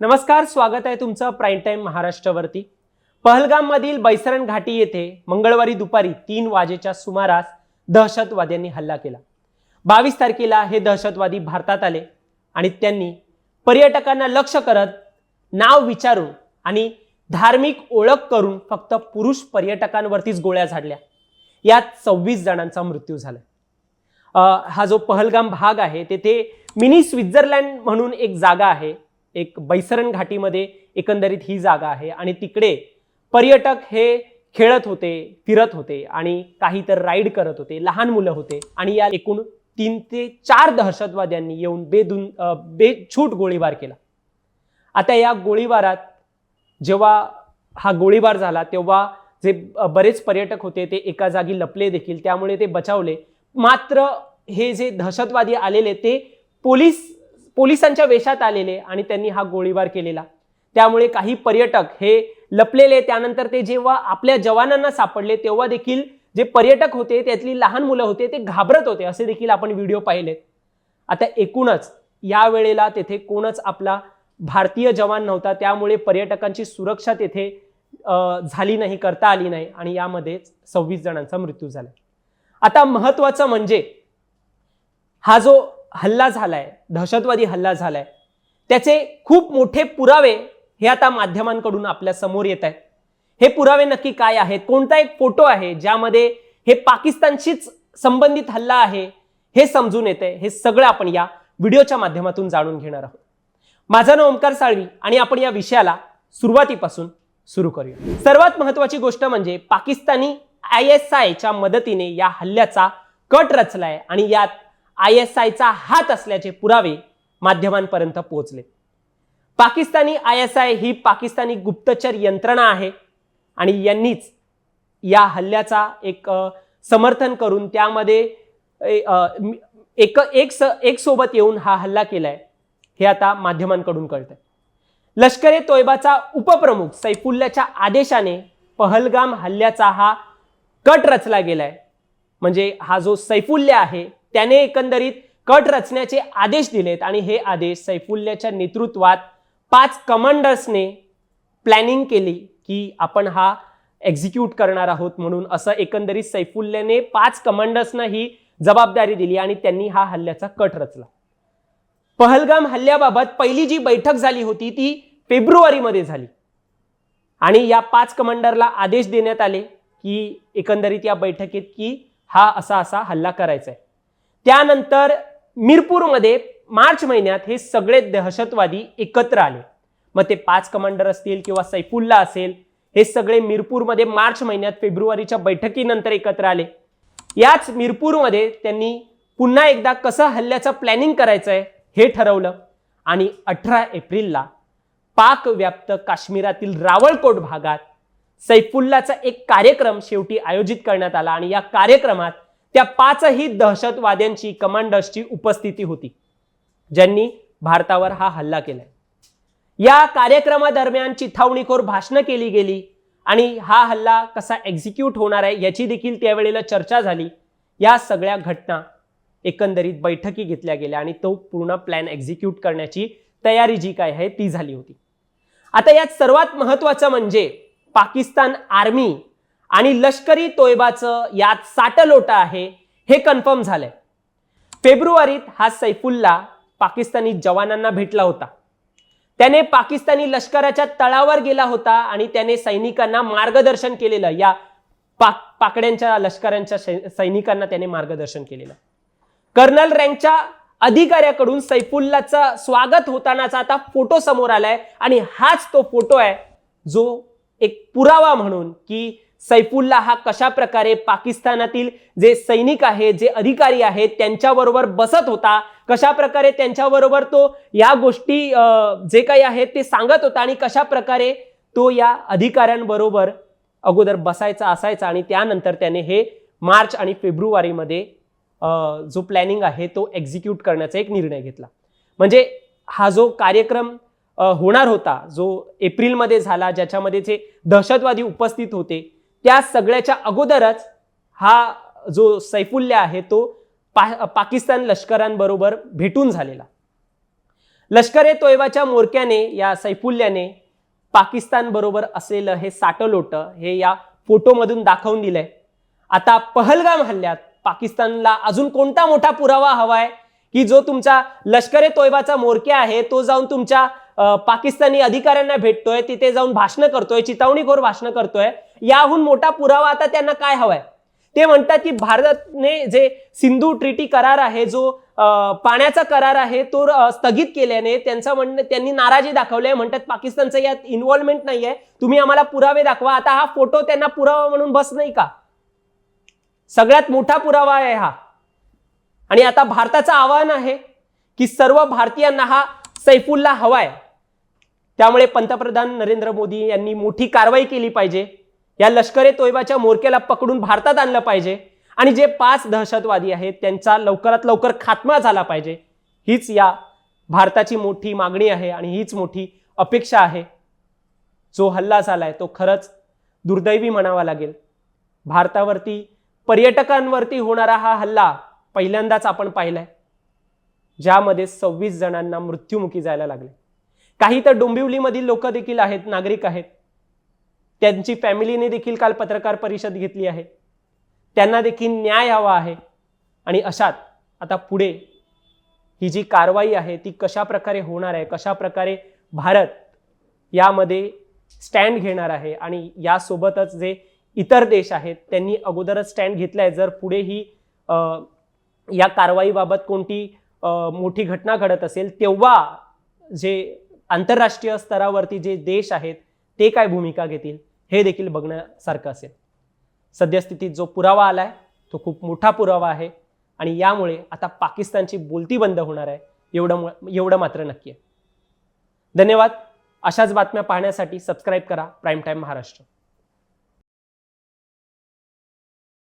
नमस्कार स्वागत आहे तुमचं प्राईम टाईम महाराष्ट्रावरती. पहलगाममधील बैसरण घाटी येथे मंगळवारी दुपारी तीन वाजेच्या सुमारास दहशतवाद्यांनी हल्ला केला. बावीस तारखेला हे दहशतवादी भारतात आले आणि त्यांनी पर्यटकांना लक्ष करत नाव विचारून आणि धार्मिक ओळख करून फक्त पुरुष पर्यटकांवरतीच गोळ्या झाडल्या. यात सव्वीस जणांचा मृत्यू झाला. हा जो पहलगाम भाग आहे तेथे मिनी स्वित्झर्लंड म्हणून एक जागा आहे. एक बैसरण घाटीमध्ये एकंदरीत ही जागा आहे. आणि तिकडे पर्यटक हे खेळत होते फिरत होते आणि काही तर राईड करत होते लहान मुलं होते. आणि या एकूण तीन ते चार दहशतवाद्यांनी येऊन बेदुन बेछूट गोळीबार केला. आता या गोळीबारात जेव्हा हा गोळीबार झाला तेव्हा जे बरेच पर्यटक होते ते एका जागी लपले देखील त्यामुळे ते बचावले. मात्र हे जे दहशतवादी आलेले ते पोलीस पोलिसांच्या वेशात आलेले आणि त्यांनी हा गोळीबार केलेला. त्यामुळे काही पर्यटक हे लपलेले त्यानंतर ते जेव्हा आपल्या जवानांना सापडले तेव्हा देखील जे पर्यटक होते त्यातली लहान मुलं होते ते घाबरत होते असे देखील आपण व्हिडिओ पाहिलेत आता एकूणच या वेळेला तेथे कोणच आपला भारतीय जवान नव्हता त्यामुळे पर्यटकांची सुरक्षा तेथे झाली नाही करता आली नाही आणि यामध्येच सव्वीस जणांचा मृत्यू झाला. आता महत्वाचं म्हणजे हा जो हल्ला झालाय दहशतवादी हल्ला झालाय. त्याचे खूप मोठे पुरावे हे आता माध्यमांकडून आपल्यासमोर येत आहेत. हे पुरावे नक्की काय आहेत? कोणता एक फोटो आहे ज्यामध्ये हे पाकिस्तानशीच संबंधित हल्ला आहे हे समजून येते हे सगळं आपण या व्हिडिओच्या माध्यमातून जाणून घेणार आहोत. माझं नाव ओमकार साळवी आणि आपण या विषयाला सुरुवातीपासून सुरू करूया. सर्वात महत्वाची गोष्ट म्हणजे पाकिस्तानी आय एस आयच्या मदतीने या हल्ल्याचा कट रचलाय आणि यात आय एस आयचा हात असल्याचे पुरावे माध्यमांपर्यंत पोहोचले. पाकिस्तानी आय एस आय ही पाकिस्तानी गुप्तचर यंत्रणा आहे आणि यांनीच या हल्ल्याचा एक समर्थन करून त्यामध्ये एक एक स एक सोबत येऊन हा हल्ला केलाय हे आता माध्यमांकडून कळतंय. लष्कर ए तोयबाचा उपप्रमुख सैफुल्लाच्या आदेशाने पहलगाम हल्ल्याचा हा कट रचला गेलाय. म्हणजे हा जो सैफुल्ल्या आहे त्याने एकंदरीत कट रचण्याचे आदेश दिलेत आणि हे आदेश सैफुल्ल्याच्या नेतृत्वात पाच कमांडर्सने प्लॅनिंग केली की आपण हा एक्झिक्यूट करणार आहोत म्हणून असं एकंदरीत सैफुल्ल्याने पाच कमांडर्सना ही जबाबदारी दिली आणि त्यांनी हा हल्ल्याचा कट रचला. पहलगाम हल्ल्याबाबत पहिली जी बैठक झाली होती ती फेब्रुवारीमध्ये झाली. आणि या पाच कमांडरला आदेश देण्यात आले की एकंदरीत या बैठकीत की हा असा असा हल्ला करायचा आहे त्यानंतर मिरपूरमध्ये मार्च महिन्यात हे सगळे दहशतवादी एकत्र आले. मग ते पाच कमांडर असतील किंवा सैफुल्ला असेल हे सगळे मिरपूरमध्ये मार्च महिन्यात फेब्रुवारीच्या बैठकीनंतर एकत्र आले. याच मिरपूरमध्ये त्यांनी पुन्हा एकदा कसं हल्ल्याचं प्लॅनिंग करायचं आहे हे ठरवलं. आणि अठरा एप्रिलला पाक व्याप्त काश्मीरातील रावळकोट भागात सैफुल्लाचा एक कार्यक्रम शेवटी आयोजित करण्यात आला. आणि या कार्यक्रमात त्या पाचही दहशतवाद्यांची कमांडर्सची उपस्थिती होती ज्यांनी भारतावर हा हल्ला केलाय. या कार्यक्रमादरम्यान चिथावणीखोर भाषणं केली गेली आणि हा हल्ला कसा एक्झिक्यूट होणार आहे याची देखील त्यावेळेला चर्चा झाली. या सगळ्या घटना एकंदरीत बैठकी घेतल्या गेल्या आणि तो पूर्ण प्लॅन एक्झिक्यूट करण्याची तयारी जी काय आहे ती झाली होती. आता यात सर्वात महत्वाचं म्हणजे पाकिस्तान आर्मी आणि लष्करी तोयबाचं यात साटलोटा आहे हे कन्फर्म झालंय. फेब्रुवारीत हा सैफुल्ला पाकिस्तानी जवानांना भेटला होता. त्याने पाकिस्तानी लष्कराच्या तळावर गेला होता आणि त्याने सैनिकांना मार्गदर्शन केलेलं या पाक पाकड्यांच्या लष्करांच्या सैनिकांना त्याने मार्गदर्शन केलेलं. कर्नल रँकच्या अधिकाऱ्याकडून सैफुल्लाचा स्वागत होतानाचा आता फोटो समोर आलाय आणि हाच तो फोटो आहे जो एक पुरावा म्हणून की सैफुल्ला हा कशा प्रकारे पाकिस्तानातील जे सैनिक आहेत जे अधिकारी आहेत त्यांच्याबरोबर बसत होता कशा प्रकारे त्यांच्याबरोबर तो या गोष्टी जे काही आहेत ते सांगत होता आणि कशा प्रकारे तो या अधिकाऱ्यांबरोबर अगोदर बसायचा असायचा आणि त्यानंतर त्याने हे मार्च आणि फेब्रुवारीमध्ये जो प्लॅनिंग आहे तो एक्झिक्यूट करण्याचा एक निर्णय घेतला. म्हणजे हा जो कार्यक्रम होणार होता जो एप्रिलमध्ये झाला ज्याच्यामध्ये जे दहशतवादी उपस्थित होते त्या सगळ्याच्या अगोदरच हा जो सैफुल्य आहे तो पा पाकिस्तान लष्करांबरोबर भेटून झालेला. लष्कर ए तोयबाच्या मोरक्याने या सैफुल्ल्याने पाकिस्तान बरोबर असलेलं हे साटलोटं हे या फोटोमधून दाखवून दिलंय. आता पहलगाम हल्ल्यात पाकिस्तानला अजून कोणता मोठा पुरावा हवाय की जो तुमचा लष्कर ए तोयबाचा मोरक्या आहे तो जाऊन तुमच्या पाकिस्तानी अधिकाऱ्यांना भेटतोय तिथे जाऊन भाषणं करतोय चितावणीखोर भाषणं करतोय. याहून मोठा पुरावा आता त्यांना काय हवाय? ते म्हणतात की भारतने जे सिंधू ट्रिटी करार आहे जो पाण्याचा करार आहे तो स्थगित केल्याने त्यांचं म्हणणं त्यांनी नाराजी दाखवली आहे. म्हणतात पाकिस्तानचं यात इन्व्हॉल्वमेंट नाहीये. तुम्ही आम्हाला पुरावे दाखवा. आता हा फोटो त्यांना पुरावा म्हणून बस नाही का? सगळ्यात मोठा पुरावा आहे हा. आणि आता भारताचं आव्हान आहे की सर्व भारतीयांना हा सैफुल्ला हवाय. त्यामुळे पंतप्रधान नरेंद्र मोदी यांनी मोठी कारवाई केली पाहिजे. या लष्कर ए तोयबाच्या मोरक्याला पकडून भारतात आणलं पाहिजे. आणि जे पाच दहशतवादी आहेत त्यांचा लवकरात लवकर खात्मा झाला पाहिजे. हीच या भारताची मोठी मागणी आहे आणि हीच मोठी अपेक्षा आहे. जो हल्ला झालाय तो खरंच दुर्दैवी म्हणावा लागेल. भारतावरती पर्यटकांवरती होणारा हा हल्ला पहिल्यांदाच आपण पाहिलाय. ज्यामध्ये सव्वीस जणांना मृत्युमुखी जायला लागले. काही तर डोंबिवलीमधील लोक देखील आहेत नागरिक आहेत. त्यांची फॅमिलीने देखील काल पत्रकार परिषद घेतली आहे. त्यांना देखील न्याय हवा आहे. आणि अशात आता पुढे ही जी कारवाई आहे ती कशा प्रकारे होणार आहे कशा प्रकारे भारत यामध्ये स्टँड घेणार आहे आणि यासोबतच जे इतर देश आहेत त्यांनी अगोदरच स्टँड घेतला आहे जर पुढे ही आ, या कारवाईबाबत कोणती मोठी घटना घडत असेल तेव्हा जे आंतरराष्ट्रीय स्तरावरती जे देश आहेत ते काय भूमिका घेतील हे देखील बघण्यासारखं असेल. सद्यस्थितीत जो पुरावा आलाय तो खूप मोठा पुरावा आहे आणि यामुळे आता पाकिस्तानची बोलती बंद होणार आहे एवढं एवढं मात्र नक्की आहे. धन्यवाद. अशाच बातम्या पाहण्यासाठी सबस्क्राईब करा. Prime time Maharashtra